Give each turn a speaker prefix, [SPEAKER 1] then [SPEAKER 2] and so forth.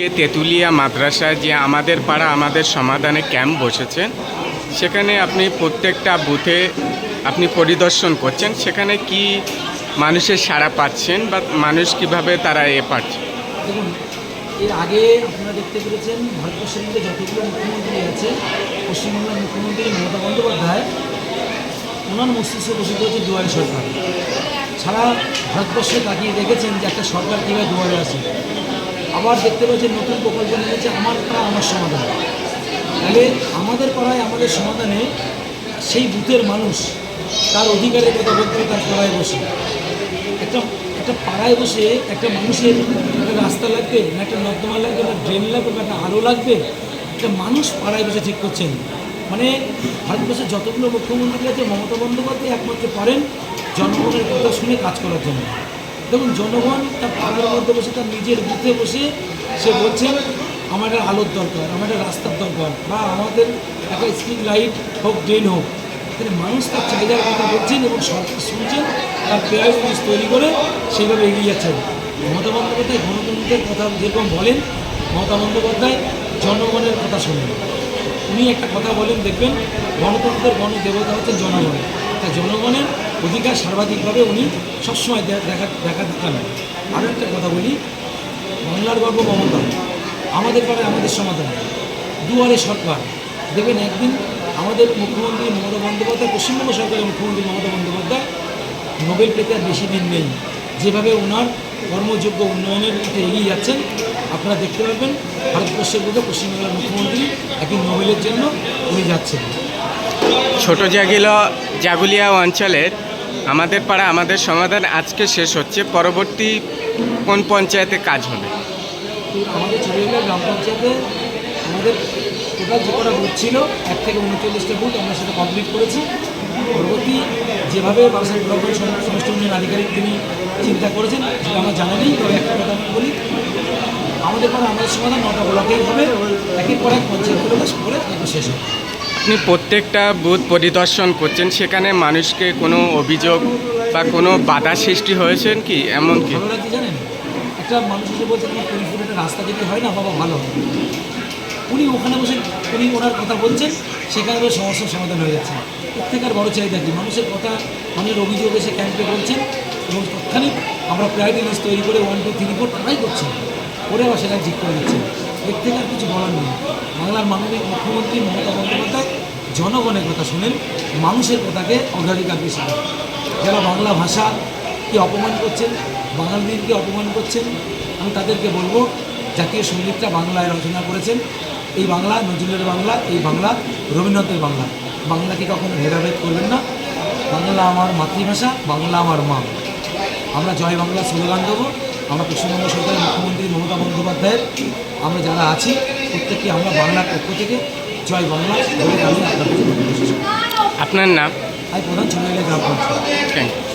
[SPEAKER 1] আজকে তেঁতুলিয়া মাদ্রাসায় যে আমাদের পাড়া, আমাদের সমাধানে ক্যাম্প বসেছে, সেখানে আপনি প্রত্যেকটা বুথে আপনি পরিদর্শন করছেন। সেখানে কি মানুষের সাড়া পাচ্ছেন বা মানুষ কীভাবে তারা এ পাচ্ছে?
[SPEAKER 2] দেখুন, এর আগে আপনারা দেখতে পেরেছেন, ভারতবর্ষের মধ্যে যতগুলো মুখ্যমন্ত্রী আছে, পশ্চিমবঙ্গের মুখ্যমন্ত্রী মমতা বন্দ্যোপাধ্যায়, ওনার মস্তিষ্কে বসে হচ্ছে দুয়ারে সরকার। সারা ভারতবর্ষে তাকিয়ে দেখেছেন যে একটা সরকার কীভাবে দুয়ারে আসে। আবার দেখতে পাচ্ছি নতুন প্রকল্প নিয়েছে, আমার পাড়া আমার সমাধান। তাহলে আমাদের পাড়ায় আমাদের সমাধানে সেই বুথের মানুষ তার অধিকারের কথা বলতে তার পাড়ায় বসে। একটা একটা পাড়ায় বসে একটা মানুষের একটা রাস্তা লাগবে না একটা নর্দমা লাগবে, না ড্রেন লাগবে, না একটা আলো লাগবে, একটা মানুষ পাড়ায় বসে ঠিক করছেন। মানে ভারতবর্ষের যতগুলো মুখ্যমন্ত্রী আছে, মমতা বন্দ্যোপাধ্যায় একমাত্র পারেন জনগণের কথা শুনে কাজ করার জন্য। দেখুন, জনগণ তার পাড়ার মধ্যে বসে, তার নিজের বুথে বসে সে বলছেন আমার আলোর দরকার, আমার রাস্তার দরকার বা আমাদের একটা স্ট্রিট লাইট হোক ড্রেন হোক। তাহলে মানুষ তার চাহিদার কথা বলছেন এবং সরকার শুনছেন, তার পেয়ার জিনিস তৈরি করে সেইভাবে এগিয়ে যাচ্ছেন। মমতা বন্দ্যোপাধ্যায় গণতন্ত্রের কথা যেরকম বলেন, মমতা বন্দ্যোপাধ্যায় জনগণের কথা শোনেন। উনি একটা কথা বলেন, দেখবেন গণতন্ত্রের গণদেবতা হচ্ছে জনগণ। তাই জনগণের অধিকার সর্বাধিকভাবে উনি সবসময় দেখা দেখা দেখান আরও একটা কথা বলি, বাংলার গর্ব মমতা, আমাদের পাড়ায় আমাদের সমাধান। দুয়ারে সরকার। দেখবেন একদিন আমাদের মুখ্যমন্ত্রী মমতা বন্দ্যোপাধ্যায়, পশ্চিমবঙ্গ সরকারের মুখ্যমন্ত্রী মমতা বন্দ্যোপাধ্যায় নোবেল পেতে আর বেশি দিন নেই। যেভাবে ওনার কর্মযোগ্য উন্নয়নের দিকে এগিয়ে যাচ্ছেন, আপনারা দেখতে পাবেন ভারতবর্ষের মধ্যে পশ্চিমবাংলার মুখ্যমন্ত্রী একই নোবেলের জন্য উনি যাচ্ছেন।
[SPEAKER 1] ছোট জাগিলা জাগুলিয়া অঞ্চলের আমাদের পাড়া, আমাদের সমাধান আজকে শেষ হচ্ছে। পরবর্তী কোন পঞ্চায়েতে কাজ হবে?
[SPEAKER 2] আমাদের পঞ্চায়েতে আমাদের এক থেকে আমরা কমপ্লিট করেছি। পরবর্তী যেভাবে তিনি চিন্তা করেছেন, সেটা আমার জানা নেই আমাদের পরে আমাদের সমাধান নটা ব্লকেই হবে। একের পর এক পঞ্চায়েতগুলো করে শেষ হবে।
[SPEAKER 1] আপনি প্রত্যেকটা বুথ পরিদর্শন করছেন, সেখানে মানুষকে কোনো অভিযোগ বা কোনো বাধা সৃষ্টি হয়েছেন কি? এমন কি?
[SPEAKER 2] জানেন? একটা মানুষ এসে বলছে, তোমার রাস্তা যদি হয় না, বাবা, ভালো উনি ওখানে বসে, উনি ওনার কথা বলছেন, সেখানে বসে সমস্যার সমাধান হয়ে যাচ্ছে। প্রত্যেকের বড় চাহিদা কি? মানুষের কথা, মানুষের অভিযোগ এসে ক্যাম্পে বলছেন এবং তৎক্ষণিক আমরা প্রায়োরিটি লিস্ট তৈরি করে ওয়ান টু থ্রি ফোর তারাই করছেন করে আবার সেটা ঠিক করে এর থেকে আর কিছু বলার নেই। বাংলার মাননীয় মুখ্যমন্ত্রী মমতা বন্দ্যোপাধ্যায় জনগণের কথা শুনেন, মানুষের কথাকে অগ্রাধিকার বেশি যারা বাংলা ভাষা কি অপমান করছেন বাঙালিদেরকে অপমান করছেন, আমি তাদেরকে বলব, জাতীয় সঙ্গীতটা বাংলায় রচনা করেছেন। এই বাংলা, নজরুলের বাংলা, এই বাংলা, রবীন্দ্রনাথের বাংলা। বাংলাকে কখনো ভেদাভেদ করবেন না। বাংলা আমার মাতৃভাষা, বাংলা আমার মা। আমরা জয় বাংলা স্লোগান দেবো। আমরা পশ্চিমবঙ্গ সরকারের মুখ্যমন্ত্রী মমতা বন্দ্যোপাধ্যায়ের আমরা যারা আছি প্রত্যেকে আমরা বাংলার পক্ষ থেকে জয় বাংলা বলে আমি আপনাদের
[SPEAKER 1] আপনার নাম?
[SPEAKER 2] আমি প্রধান চ্যানেলের গ্রাম পঞ্চায়েত।
[SPEAKER 1] Thank you